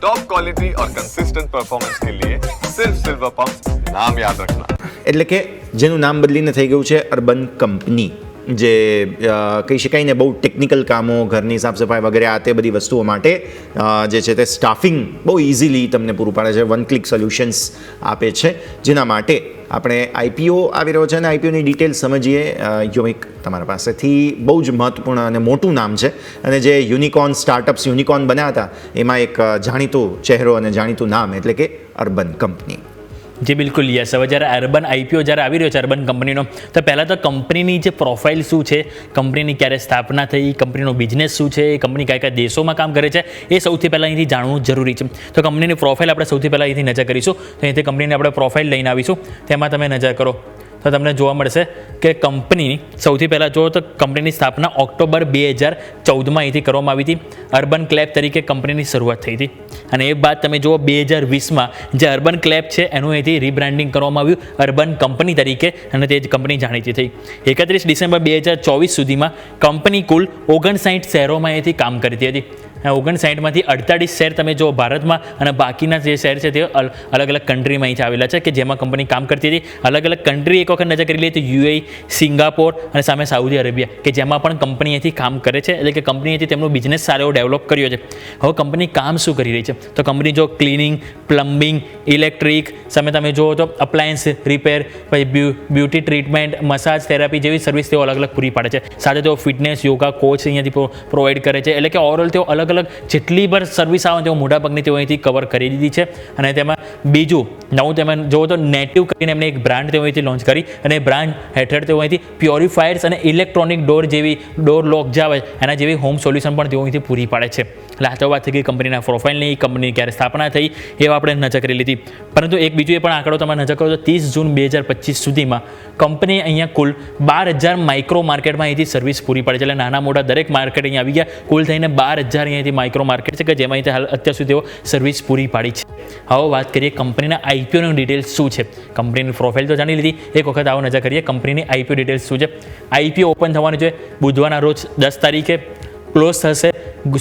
Top quality और consistent performance के लिए सिर्फ सिल्वर पंप नाम याद रखना એટલે કે જેનું નામ બદલીને થઈ ગયું છે અર્બન કંપની જે કહી શકાય ને બહુ ટેકનિકલ કામો, ઘરની સાફ સફાઈ વગેરે આ તે બધી વસ્તુઓ માટે જે છે તે સ્ટાફિંગ બહુ ઇઝીલી તમને પૂરું પાડે છે વન ક્લિક સોલ્યુશન્સ આપે છે, જેના માટે આપણે આઈપીઓ આવી રહ્યો છે અને આઈપીઓની ડિટેલ સમજીએ. યોમિક તમારા પાસેથી બહુ જ મહત્વપૂર્ણ અને મોટું નામ છે. અને જે યુનિકોર્ન સ્ટાર્ટઅપ્સ યુનિકોર્ન બન્યા હતા એમાં એક જાણીતો ચહેરો અને જાણીતું નામ એટલે કે અર્બન કંપની જી બિલકુલ યસ. હવે જ્યારે અર્બન આઈપીઓ જ્યારે આવી રહ્યો છે અર્બન કંપનીનો, તો પહેલાં તો કંપનીની જે પ્રોફાઇલ શું છે, કંપનીની ક્યારે સ્થાપના થઈ, કંપનીનો બિઝનેસ શું છે, કંપની કયા કયા દેશોમાં કામ કરે છે, એ સૌથી પહેલાં અહીંથી જાણવું જરૂરી છે. તો કંપનીની પ્રોફાઇલ આપણે સૌથી પહેલાં અહીંથી નજર કરીશું. તો અહીંથી કંપનીની આપણે પ્રોફાઇલ લઈને આવીશું. તેમાં તમે નજર કરો. તો તમને જોવા મળશે કે કંપની સૌથી પહેલાં જુઓ તો કંપનીની સ્થાપના ઓક્ટોબર બે હજાર ચૌદમાં અહીંથી કરવામાં આવી હતી. અર્બન ક્લેબ તરીકે કંપનીની શરૂઆત થઈ હતી. અને એ બાદ તમે જુઓ બે હજાર વીસમાં જે અર્બન ક્લેબ છે, એનું અહીંથી રીબ્રાન્ડિંગ કરવામાં આવ્યું અર્બન કંપની તરીકે અને તે જ કંપની જાણીતી થઈ. એકત્રીસ ડિસેમ્બર બે હજાર ચોવીસ સુધીમાં કંપની કુલ ઓગણસાઠ શહેરોમાં અહીંથી કામ કરતી હતી. ઓગણસાઠમાંથી અડતાળીસ શહેર તમે જો ભારતમાં અને બાકીના જે શહેર છે તે અલ- અલગ અલગ કન્ટ્રીમાં અહીંથી આવેલા છે કે જેમાં કંપની કામ કરતી હતી. અલગ અલગ કન્ટ્રી એક વખત નજર કરી લઈએ તો યુએ સિંગાપોર અને સામે સાઉદી અરેબિયા કે જેમાં પણ કંપની અહીંથી કામ કરે છે. એટલે કે કંપની અહીંથી તેમનો બિઝનેસ સારો એવો ડેવલપ કર્યો છે. હવે કંપની કામ શું કરી રહી છે? તો કંપની જો ક્લિનિંગ પ્લમ્બિંગ ઇલેક્ટ્રિક સામે તમે જુઓ તો અપ્લાયન્સ રિપેર પછી બ્યુ બ્યુટી ટ્રીટમેન્ટ મસાજ થેરાપી જેવી સર્વિસ તેઓ અલગ અલગ પૂરી પાડે છે. સાથે તેઓ ફિટનેસ યોગા કોચ અહીંયાથી પ્રોવાઈડ કરે છે. એટલે કે ઓવરઓલ તેઓ અલગ અલગ જેટલી પણ સર્વિસ આવે તેઓ મોટાભાગની તેઓ અહીંથી કવર કરી દીધી છે. અને તેમાં બીજું, નવું તમે જુઓ તો નેટિવ કરીને એમને એક બ્રાન્ડ તેઓ અહીંથી લોન્ચ કરી અને બ્રાન્ડ હેઠળ તેઓ અહીંથી પ્યોરિફાયર્સ અને ઇલેક્ટ્રોનિક ડોર જેવી ડોર લોક જે આવે, એના જેવી હોમ સોલ્યુશન પણ તેઓ અહીંથી પૂરી પાડે છે. એટલે આ તો વાત થઈ ગઈ કંપનીના પ્રોફાઇલની કંપની ક્યારે સ્થાપના થઈ એવા આપણે નજર કરી લીધી. પરંતુ એક બીજું એ પણ આંકડો તમે નજર કરો તો ત્રીસ જૂન બે હજાર પચીસ સુધીમાં કંપની અહીંયા કુલ બાર હજાર માઇક્રો માર્કેટમાં અહીંથી સર્વિસ પૂરી પાડે છે. એટલે નાના મોટા દરેક માર્કેટ અહીંયા આવી ગયા. કુલ થઈને બાર હજાર અહીંયાથી માઇક્રો માર્કેટ છે કે જેમાં અહીંથી હાલ અત્યાર સુધી સર્વિસ પૂરી પાડી છે. હવે વાત કરીએ કંપનીના આઈપીઓની ડિટેલ્સ શું છે? કંપનીની પ્રોફાઇલ તો જાણી લીધી. એક વખત આવો નજર કરીએ કંપનીની આઈપીઓ ડિટેલ્સ શું છે? આઈપીઓ ઓપન થવાની છે બુધવારના રોજ દસ તારીખે. ક્લોઝ થશે.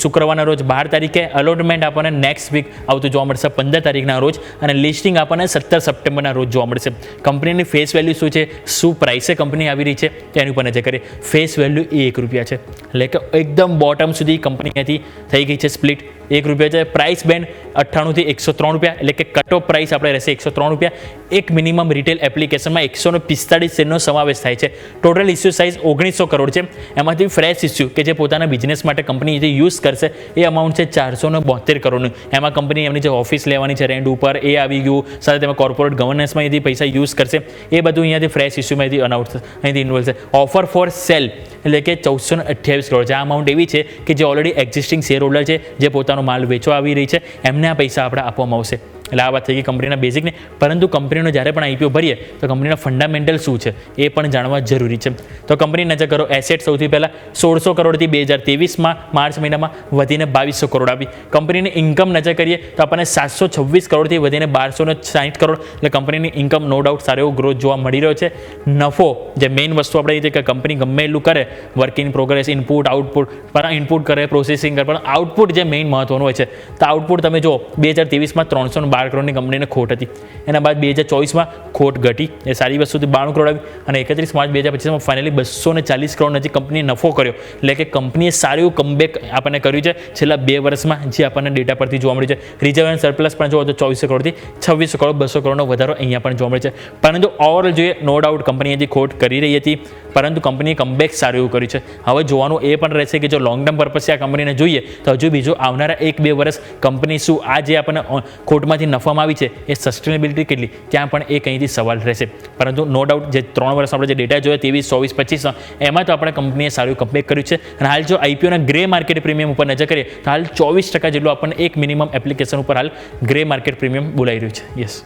શુક્રવારના રોજ બાર તારીખે અલોટમેન્ટ આપણને નેક્સ્ટ વીક આવતું જોવા મળશે, પંદર તારીખના રોજ. અને લિસ્ટિંગ આપણને સત્તર સપ્ટેમ્બરના રોજ જોવા મળશે. કંપનીની ફેસ વેલ્યુ શું છે? શું પ્રાઇસે કંપની આવી રહી છે? તેની ઉપર નજર કરીએ. ફેસ વેલ્યુ એ એક રૂપિયા છે. એટલે કે એકદમ બોટમ સુધી કંપની અહીંયાથી થઈ ગઈ છે સ્પ્લિટ એક રૂપિયા છે. પ્રાઇસ બેન્ડ અઠ્ઠાણુંથી એકસો ત્રણ રૂપિયા. એટલે કે કટ ઓફ પ્રાઇસ આપણે રહેશે એકસો ત્રણ રૂપિયા. એક મિનિમમ રિટેલ એપ્લિકેશનમાં એકસો ને પિસ્તાળીસ શેરનો સમાવેશ થાય છે. ટોટલ ઇસ્યુ સાઇઝ ઓગણીસો કરોડ છે. એમાંથી ફ્રેશ ઇસ્યુ કે જે પોતાના બિઝનેસ માટે કંપની જે યુઝ કરશે, એ અમાઉન્ટ છે ચારસો ને બોતેર કરોડનું. એમાં કંપની એમની જે ઓફિસ લેવાની છે રેન્ટ ઉપર, એ આવી ગયું. સાથે તેમાં કોર્પોરેટ ગવર્નન્સમાં એથી પૈસા યુઝ કરશે. એ બધું અહીંયાથી ફ્રેશ ઇસ્યુમાંથી અનાઉન્સ અહીંથી ઇન્વોલ્વ છે. ઓફર ફોર સેલ એટલે કે ચૌદસો ને અઠ્યાવીસ કરોડ છે. આ અમાઉન્ટ એવી છે કે જે ઓલરેડી એક્ઝિસ્ટિંગ શેર હોલ્ડર છે, જે પોતાનો માલ વેચવા આવી રહી છે. એમને આ પૈસા આપણે આપવામાં આવશે. એટલે આ વાત થઈ ગઈ કંપનીના બેઝિકને પરંતુ કંપનીનો જ્યારે પણ આઈપીઓ ભરીએ, તો કંપનીના ફંડામેન્ટલ શું છે, એ પણ જાણવા જરૂરી છે. તો કંપની નજર કરો એસેટ સૌથી પહેલાં સોળસો કરોડથી બે હજાર ત્રેવીસમાં માર્ચ મહિનામાં વધીને બાવીસો કરોડ આવી. કંપનીની ઇન્કમ નજર કરીએ, તો આપણને સાતસો છવ્વીસ કરોડથી વધીને બારસો ને સાઠ કરોડ. એટલે કંપનીની ઇન્કમ નો ડાઉટ સારો એવો ગ્રોથ જોવા મળી રહ્યો છે. નફો, જે મેઇન વસ્તુ આપણે એ કે કંપની ગમે એટલું કરે work in progress input output પણ ઇનપુટ કરે પ્રોસેસિંગ કરે, પણ આઉટપુટ જે મેઇન મહત્વનું હોય છે. તો આઉટપુટ તમે જો બે હજાર ત્રેવીસમાં ત્રણસો બાર કરોડની કંપનીને ખોટ હતી. એના બાદ બે હજાર ચોવીસમાં ખોટ ઘટી. એ સારી વસ્તુથી બાણું કરોડ આવી અને એકત્રીસ માર્ચ બે હજાર પચીસમાં ફાઇનલી બસો ને ચાલીસ કરોડ નજીક કંપનીએ નફો કર્યો. એટલે કે કંપનીએ સારું કમબેક આપણને કર્યું છે. છેલ્લા બે વર્ષમાં જે આપણને ડેટા પરથી જોવા મળ્યું છે. રિઝર્વ સરપ્લસ પણ જોવો તો ચોવીસો કરોડથી છવ્વીસો કરોડ બસો કરોડનો વધારો અહીંયા પણ જોવા મળે છે. પરંતુ ઓવરઓલ જોઈએ નો ડાઉટ કંપનીએ જે ખોટ કરી રહી હતી, પરંતુ કંપનીએ કમબેક સારું એવું કર્યું છે. હવે જોવાનું એ પણ રહેશે કે જો લોંગ ટર્મ પર્પઝથી આ કંપનીને જોઈએ, તો હજુ બીજું આવનારા એક બે વર્ષ કંપની શું, આ જે આપણને ખોટમાંથી નફામાં આવી છે, એ સસ્ટેનેબિલિટી કેટલી? ત્યાં પણ એ કંઈથી સવાલ રહેશે. પરંતુ નો ડાઉટ જે ત્રણ વર્ષ આપણે જે ડેટા જોયો ત્રેવીસ ચોવીસ, પચીસ, એમાં તો આપણે કંપનીએ સારું કમ્પેક કર્યું છે. અને હાલ જો આઈપીઓના ગ્રે માર્કેટ પ્રીમિયમ ઉપર નજર કરીએ, તો હાલ ચોવીસ ટકા જેટલું આપણને એક મિનિમમ એપ્લિકેશન ઉપર હાલ ગ્રે માર્કેટ પ્રીમિયમ બોલાઈ રહ્યું છે. યસ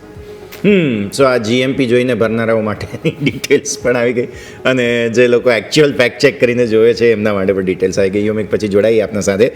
હમ સો આ જીએમપી જોઈને ભરનારાઓ માટેની ડિટેલ્સ પણ આવી ગઈ. અને જે લોકો એકચ્યુઅલ ફેક્ટ ચેક કરીને જોવે છે, એમના માટે પણ ડિટેલ્સ આવી ગઈ. યોમિક, પછી જોડાઈએ આપના સાથે.